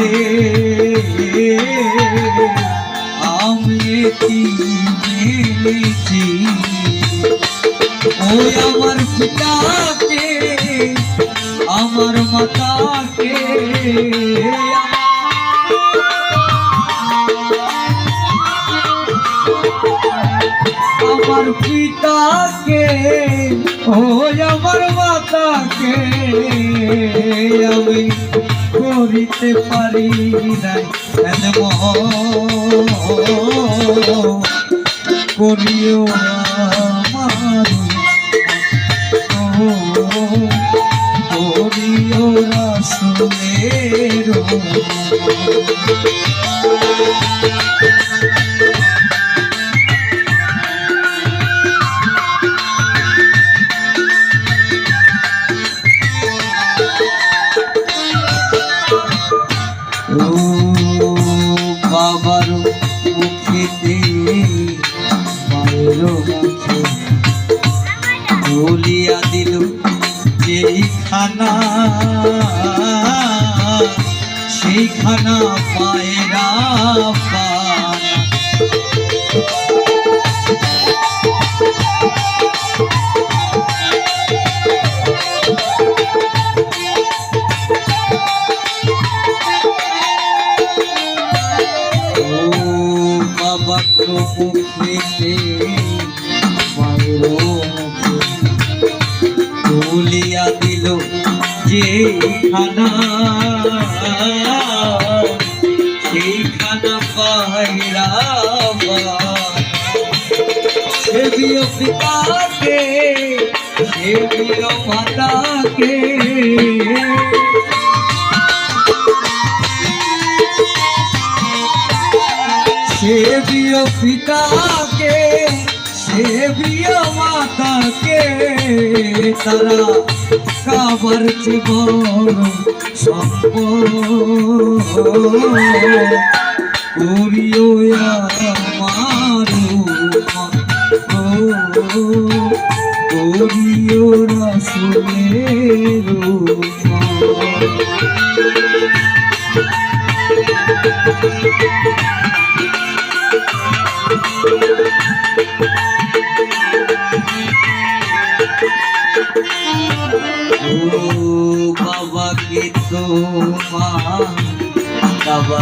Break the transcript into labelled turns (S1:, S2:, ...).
S1: শিশুকালে আমি মেনেছি ওই আমার পিতাকে আমার মাতাকে আমার পিতাকে ও আমার মাতাকে আমি করিতে পারি নাই। করিও আমার করিও রাসুলের বলিয়া দিল যেই খানা সেই খানা পায়রা পানা বাবা মুখে তুলিয়া দিল যে খানা সেই খানা পায়রা সেবিও পিতাকে সেবিও মাতাকে। সেবিও পিতাকে সেবিও মাতাকে তারা কাবার জীবন সম্পদ করিও আমার করিও বাবা কে তো মা বাবা